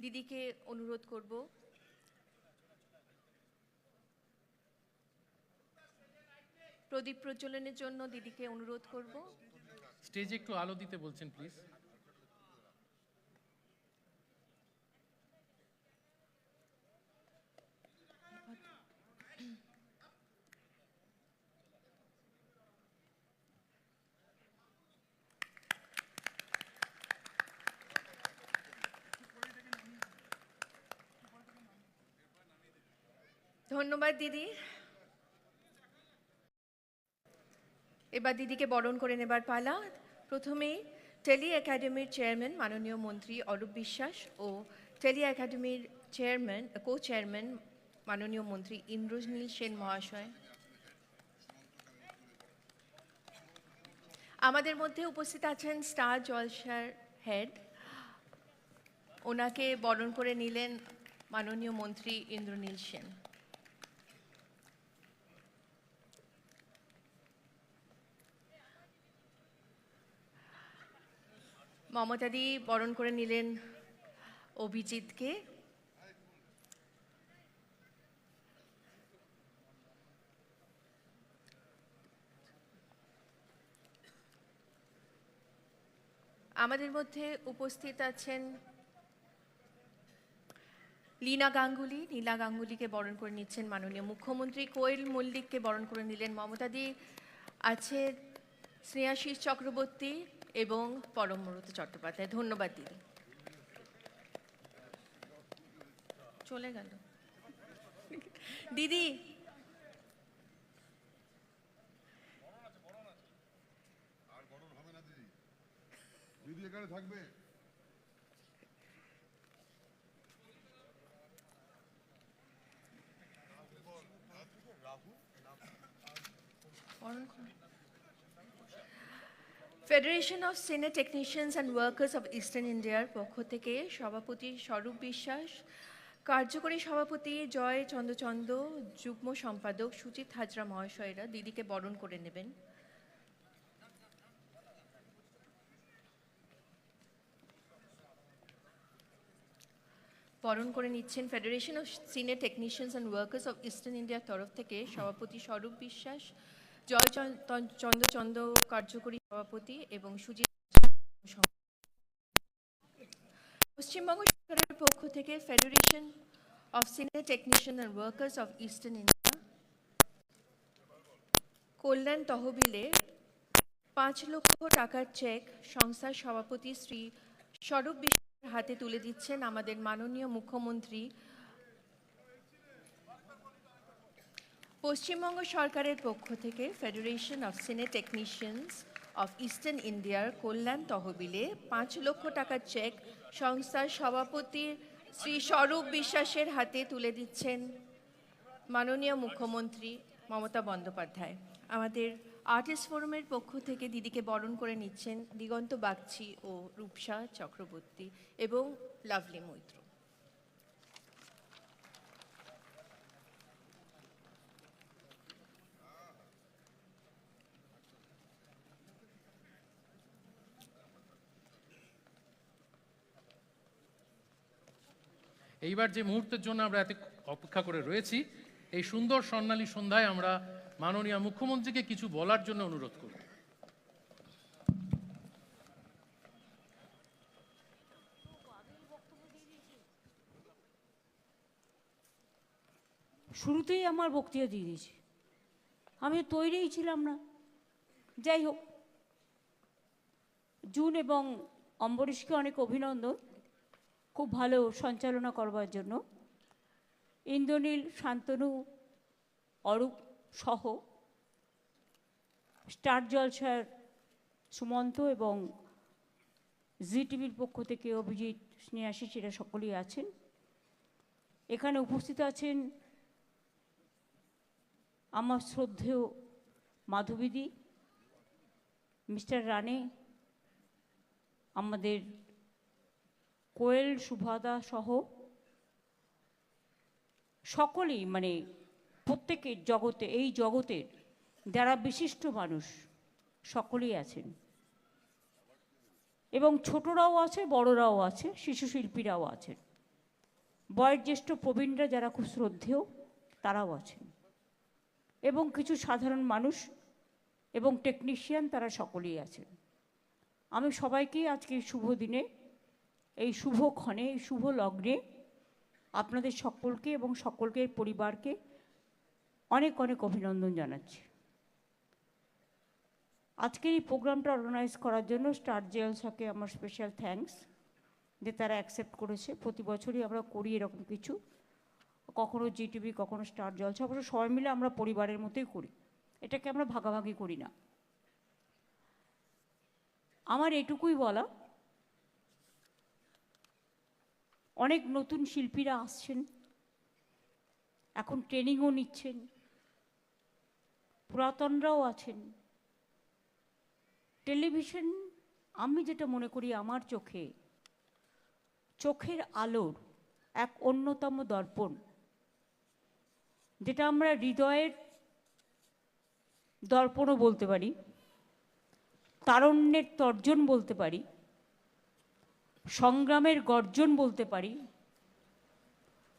দিদিকে অনুরোধ করব। প্রদীপ প্রজ্বলনের জন্য দিদিকে অনুরোধ করব। স্টেজে একটু আলো দিতে বলছেন প্লিজ ধন্যবাদ, দিদি। এবার দিদিকে বরণ করে নেবার পালা। প্রথমে টেলি একাডেমির চেয়ারম্যান, মাননীয় মন্ত্রী অরূপ বিশ্বাস ও টেলি একাডেমির চেয়ারম্যান কো চেয়ারম্যান মাননীয় মন্ত্রী ইন্দ্রনীল সেন মহাশয়। আমাদের মধ্যে উপস্থিত আছেন স্টার জলসার হেড। ওনাকে বরণ করে নিলেন মাননীয় মন্ত্রী ইন্দ্রনীল সেন। মমতাদি বরণ করে নিলেন অভিজিৎকে। আমাদের মধ্যে উপস্থিত আছেন লীনা গাঙ্গুলি। নীলা গাঙ্গুলিকে বরণ করে নিচ্ছেন মাননীয় মুখ্যমন্ত্রী। কোয়েল মল্লিককে বরণ করে নিলেন মমতাদি। আছে স্নেহাশিস চক্রবর্তী। এবং পরমব্রত চট্টোপাধ্যায়। ধন্যবাদ দিদি। চলে গেল। দিদি! দিদি এখানে থাকবে? Federation of cine technicians and workers of eastern ইন্ডিয়ার পক্ষ থেকে সভাপতি স্বরূপ বিশ্বাস, কার্যকরী সভাপতি জয় চন্দ্রচন্দ্র যুগ্ম সম্পাদক সুচিত হাজরা মহাশয়রা দিদিকে বরণ করে নেবেন। বরণ করে নিচ্ছেন federation of senior technicians and workers of eastern ইন্ডিয়ার তরফ থেকে সভাপতি স্বরূপ বিশ্বাস, জয় চন্দ্রচন্দ্র কার্যকরী সভাপতি এবং সুজিত পশ্চিমবঙ্গ সরকারের পক্ষ থেকে federation of senior technician and workers of eastern India কল্যাণ তহবিলে পাঁচ লক্ষ টাকার চেক সংস্থার সভাপতি শ্রী স্বরূপ বিশ্বাসের হাতে তুলে দিচ্ছেন আমাদের মাননীয় মুখ্যমন্ত্রী। পশ্চিমবঙ্গ সরকারের পক্ষ থেকে federation of cine technicians of eastern ইন্ডিয়ার কল্যাণ তহবিলে পাঁচ লক্ষ টাকার চেক সংস্থার সভাপতি শ্রী স্বরূপ বিশ্বাসের হাতে তুলে দিচ্ছেন মাননীয় মুখ্যমন্ত্রী মমতা বন্দ্যোপাধ্যায়। আমাদের আর্টিস্ট ফোরামের পক্ষ থেকে দিদিকে বরণ করে নিচ্ছেন দিগন্ত বাগচি ও রূপসা চক্রবর্তী এবং লাভলি মৈত্র। এইবার যে মুহূর্তের জন্য আমরা এত অপেক্ষা করে রয়েছি, এই সুন্দর স্বর্ণালী সন্ধ্যায় আমরা মাননীয় মুখ্যমন্ত্রীকে কিছু বলার জন্য অনুরোধ করব। শুরুতেই আমার বক্তৃতা দিয়ে দিয়েছি। আমি তৈরিই ছিলাম না। যাই হোক, জুন এবং অম্বরীশকে অনেক অভিনন্দন। খুব ভালো সঞ্চালনা করবার জন্য। ইন্দ্রনীল, শান্তনু, অরূপ সহ স্টার জলসার সুমন্ত এবং জি টিভির পক্ষ থেকে অভিজিৎ স্নেহাশিস এরা সকলেই আছেন। এখানে উপস্থিত আছেন আমার শ্রদ্ধেয় মাধবীদি, মিস্টার রানে, আমাদের কোয়েল, সুভাদা সহ সকলেই মানে প্রত্যেকের জগতে, এই জগতের যারা বিশিষ্ট মানুষ, সকলেই আছেন। এবং ছোটরাও আছে, বড়রাও আছে শিশু শিল্পীরাও আছেন। বয়োজ্যেষ্ঠ প্রবীণরা যারা খুব শ্রদ্ধেয়, তারাও আছেন। এবং কিছু সাধারণ মানুষ এবং টেকনিশিয়ান তারা সকলেই আছেন। আমি সবাইকে আজকে শুভ দিনে এই শুভ ক্ষণে, এই শুভ লগ্নে আপনাদের সকলকে এবং সকলকে, পরিবারকে অনেক অনেক অভিনন্দন জানাচ্ছি। আজকের এই প্রোগ্রামটা অর্গানাইজ করার জন্য স্টার জেলসাকে আমার স্পেশাল থ্যাঙ্কস যে তারা অ্যাকসেপ্ট করেছে। প্রতি বছরই আমরা করি এরকম কিছু। কখনো জিটিভি কখনো স্টার জলসা অবশ্য সবাই মিলে আমরা পরিবারের মতোই করি। এটাকে আমরা ভাগাভাগি করি না। আমার এটুকুই বলা অনেক নতুন শিল্পীরা আসছেন। এখন ট্রেনিংও নিচ্ছেন। পুরাতনরাও আছেন। টেলিভিশন, আমি যেটা মনে করি আমার চোখে, চোখের আলোর এক অন্যতম দর্পণ, যেটা আমরা হৃদয়ের দর্পণও বলতে পারি, তারণ্যের তর্জন বলতে পারি। সংগ্রামের গর্জন বলতে পারি,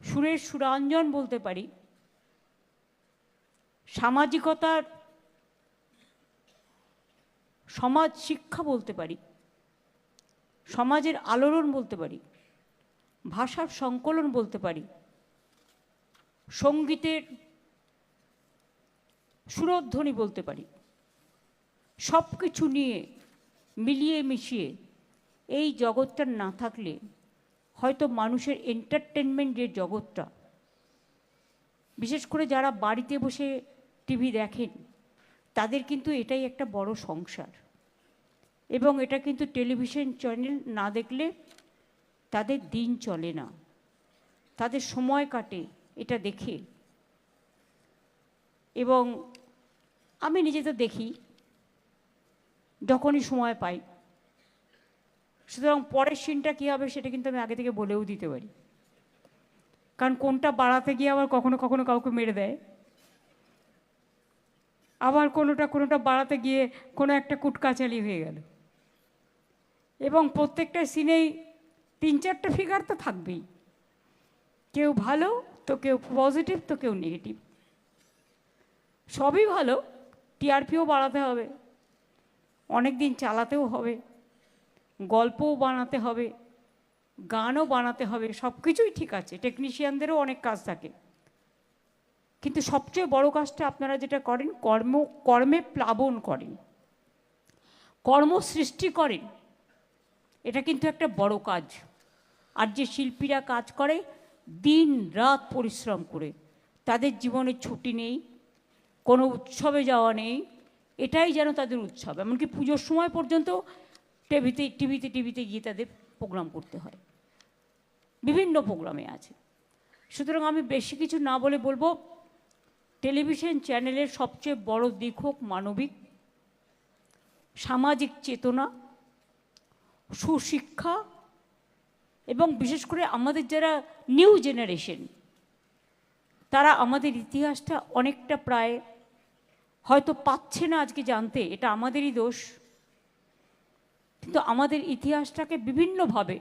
সুরের সুরাঞ্জন বলতে পারি, সামাজিকতার সমাজ শিক্ষা বলতে পারি, সমাজের আলোড়ন বলতে পারি, ভাষার সংকলন বলতে পারি, সঙ্গীতের সুরধ্বনি বলতে পারি সব কিছু নিয়ে মিলিয়ে মিশিয়ে এই জগৎটা না থাকলে হয়তো মানুষের এন্টারটেনমেন্ট যে জগৎটা। বিশেষ করে যারা বাড়িতে বসে টিভি দেখেন, তাদের কিন্তু এটাই একটা বড় সংসার। এবং এটা কিন্তু টেলিভিশন চ্যানেল না দেখলে তাদের দিন চলে না। তাদের সময় কাটে এটা দেখে। এবং আমি নিজে তো দেখি, যখনই সময় পাই। সুতরাং পরের সিনটা কী হবে সেটা কিন্তু আমি আগে থেকে বলেও দিতে পারি। কারণ কোনটা বাড়াতে গিয়ে আবার কখনো কখনো কাউকে মেরে দেয়। আবার কোনোটা কোনোটা বাড়াতে গিয়ে কোনো একটা কুটকাচালি হয়ে গেল। এবং প্রত্যেকটা সিনেই তিন চারটে ফিগার তো থাকবেই। কেউ ভালো, তো কেউ পজিটিভ তো কেউ নেগেটিভ সবই ভালো টিআরপিও বাড়াতে হবে। অনেক দিন চালাতেও হবে। গল্পও বানাতে হবে, গানও বানাতে হবে সব কিছুই ঠিক আছে টেকনিশিয়ানদেরও অনেক কাজ থাকে। কিন্তু সবচেয়ে বড় কাজটা আপনারা যেটা করেন, কর্ম, কর্মে প্লাবন করেন। কর্ম সৃষ্টি করেন, এটা কিন্তু একটা বড় কাজ। আর যে শিল্পীরা কাজ করে, দিন রাত পরিশ্রম করে, তাদের জীবনে ছুটি নেই, কোনো উৎসবে যাওয়া নেই, এটাই যেন তাদের উৎসব। এমনকি পুজোর সময় পর্যন্ত টিভিতে টিভিতে টিভিতে গিয়ে তাদের প্রোগ্রাম করতে হয়। বিভিন্ন প্রোগ্রামে আছে। সুতরাং আমি বেশি কিছু না বলে বলব টেলিভিশন চ্যানেলের সবচেয়ে বড় দিক হোক মানবিক, সামাজিক চেতনা, সুশিক্ষা, এবং বিশেষ করে আমাদের যারা নিউ জেনারেশন তারা আমাদের ইতিহাসটা অনেকটা প্রায় হয়তো পাচ্ছে না আজকে জানতে, এটা আমাদেরই দোষ। কিন্তু আমাদের ইতিহাসটাকে বিভিন্নভাবে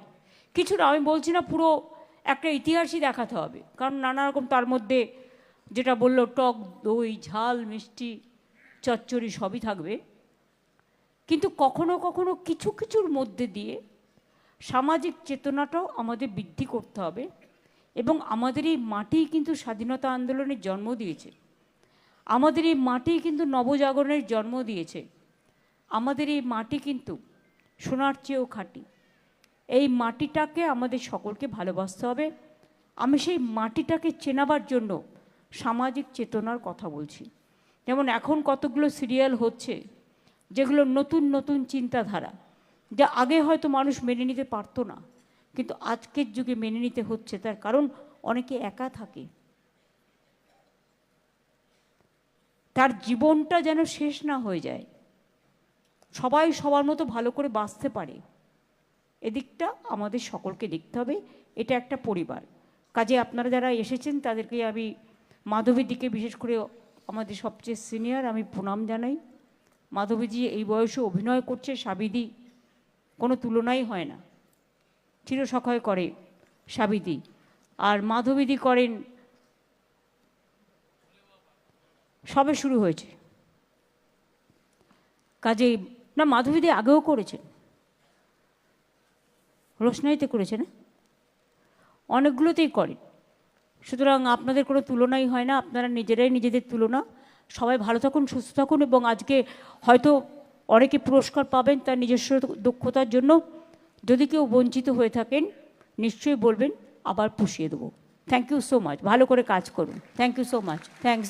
কিছু না আমি বলছি না পুরো একটা ইতিহাসই দেখাতে হবে, কারণ নানা রকম তার মধ্যে যেটা বলল, টক, দই, ঝাল, মিষ্টি, চচ্চড়ি সবই থাকবে। কিন্তু কখনো কখনো কিছু কিছুর মধ্যে দিয়ে সামাজিক চেতনাটাও আমাদের বৃদ্ধি করতে হবে এবং আমাদের এই মাটি কিন্তু স্বাধীনতা আন্দোলনের জন্ম দিয়েছে। আমাদের এই মাটি কিন্তু নবজাগরণের জন্ম দিয়েছে। আমাদের এই মাটি কিন্তু সোনার চেয়েও খাঁটি। এই মাটিটাকে আমাদের সকলকে ভালোবাসতে হবে। আমি সেই মাটিটাকে চেনাবার জন্য সামাজিক চেতনার কথা বলছি। যেমন এখন কতগুলো সিরিয়াল হচ্ছে, যেগুলো নতুন নতুন চিন্তাধারা, যা আগে হয়তো মানুষ মেনে নিতে পারতো না, কিন্তু আজকের যুগে মেনে নিতে হচ্ছে, তার কারণ অনেকে একা থাকে। তার জীবনটা যেন শেষ না হয়ে যায়। সবাই সবার মতো ভালো করে বাঁচতে পারে। এদিকটা আমাদের সকলকে দেখতে হবে, এটা একটা পরিবার। কাজে আপনারা যারা এসেছেন, তাদেরকে আমি মাধবীর দিকে বিশেষ করে আমাদের সবচেয়ে সিনিয়র আমি প্রণাম জানাই। মাধবীজি এই বয়সে অভিনয় করছে সাবিদি কোনো তুলনাই হয় না। চিরসখয় করে সাবিদি আর মাধবীদি করেন, সবে শুরু হয়েছে। কাজেই না, মাধবীদি আগেও করেছেন রোশনাইতে করেছে না? অনেকগুলোতেই করেন সুতরাং আপনাদের কোনো তুলনাই হয় না, আপনারা নিজেরাই নিজেদের তুলনা। সবাই ভালো থাকুন, সুস্থ থাকুন এবং আজকে হয়তো অনেকে পুরস্কার পাবেন তার নিজস্ব দক্ষতার জন্য। যদি কেউ বঞ্চিত হয়ে থাকেন, নিশ্চয়ই বলবেন, আবার পুষিয়ে দেবো। থ্যাংক ইউ সো মাচ ভালো করে কাজ করুন। Thank you so much thanks